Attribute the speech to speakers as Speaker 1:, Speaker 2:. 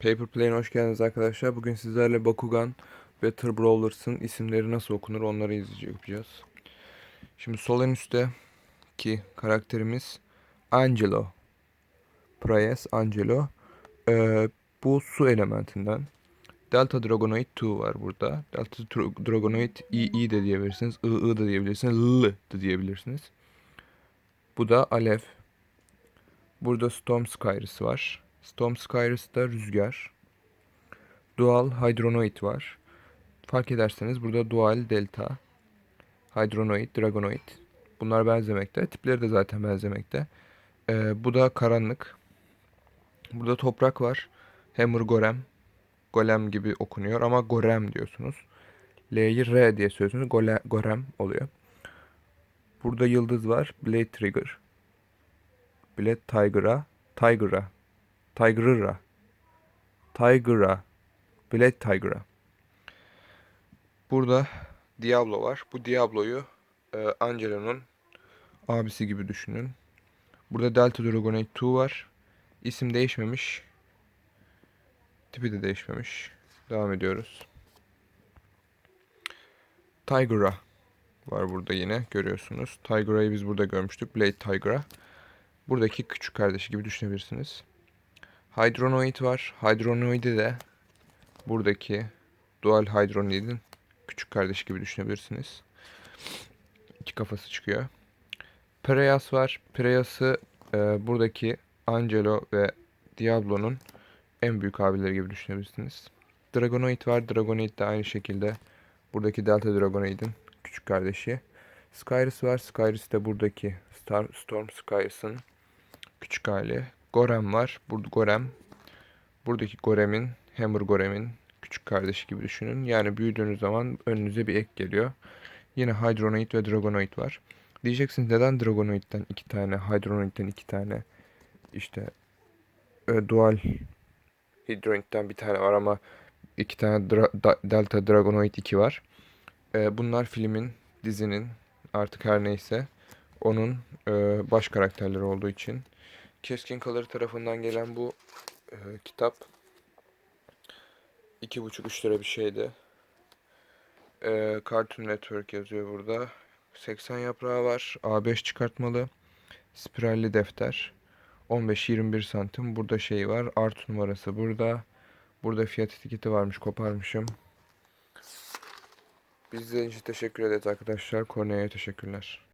Speaker 1: Paper Play'e hoş geldiniz arkadaşlar. Bugün sizlerle Bakugan ve Tır Brawlers'ın isimleri nasıl okunur onları izleyecek yapacağız. Şimdi sol en ki karakterimiz Angelo. Prius Angelo. Ee, bu su elementinden. Delta Dragonoid 2 var burada. Delta Dra- Dragonoid II de diyebilirsiniz. II da diyebilirsiniz. L da diyebilirsiniz. Bu da Alev. Burada Storm Skyrus var. Storm Skyrus'ta rüzgar. Dual Hydronoid var. Fark ederseniz burada Dual Delta, Hydronoid, Dragonoid. Bunlar benzemekte. Tipleri de zaten benzemekte. Ee, bu da karanlık. Burada toprak var. Hammer Gorem. Golem gibi okunuyor ama Gorem diyorsunuz. L'yi R diye söylüyorsunuz. Gole, Gorem oluyor. Burada yıldız var. Blade Trigger. Blade Tiger'a. Tiger'a. Tiger'a. Tiger'a. Blade Tiger'a. Burada Diablo var. Bu Diablo'yu e, Angelo'nun abisi gibi düşünün. Burada Delta Dragonoid 2 var. İsim değişmemiş. Tipi de değişmemiş. Devam ediyoruz. Tiger'a var burada yine görüyorsunuz. Tiger'a'yı biz burada görmüştük. Blade Tiger'a. Buradaki küçük kardeşi gibi düşünebilirsiniz. Hydronoid var. Hydronoid'i de buradaki Dual Hydronoid'in küçük kardeşi gibi düşünebilirsiniz. İki kafası çıkıyor. Preyas var. Preyas'ı e, buradaki Angelo ve Diablo'nun en büyük abileri gibi düşünebilirsiniz. Dragonoid var. Dragonoid de aynı şekilde buradaki Delta Dragonoid'in küçük kardeşi. Skyrus var. Skyrus de buradaki Star, Storm Skyrus'ın küçük hali. Gorem var. Burada Gorem. Buradaki Gorem'in, Hammer Gorem'in küçük kardeşi gibi düşünün. Yani büyüdüğünüz zaman önünüze bir ek geliyor. Yine Hydronoid ve Dragonoid var. Diyeceksiniz neden Dragonoid'den iki tane, Hydronoid'den iki tane, işte e, Dual Hydronoid'den bir tane var ama iki tane Dra- Da- Delta Dragonoid 2 var. E, bunlar filmin, dizinin artık her neyse onun e, baş karakterleri olduğu için Keskin Kalır tarafından gelen bu e, kitap 2,5-3 lira bir şeydi. E, Cartoon Network yazıyor burada. 80 yaprağı var. A5 çıkartmalı. Spiralli defter. 15-21 santim. Burada şey var. Art numarası burada. Burada fiyat etiketi varmış. Koparmışım. Bizler için teşekkür ederiz arkadaşlar. Kornea'ya teşekkürler.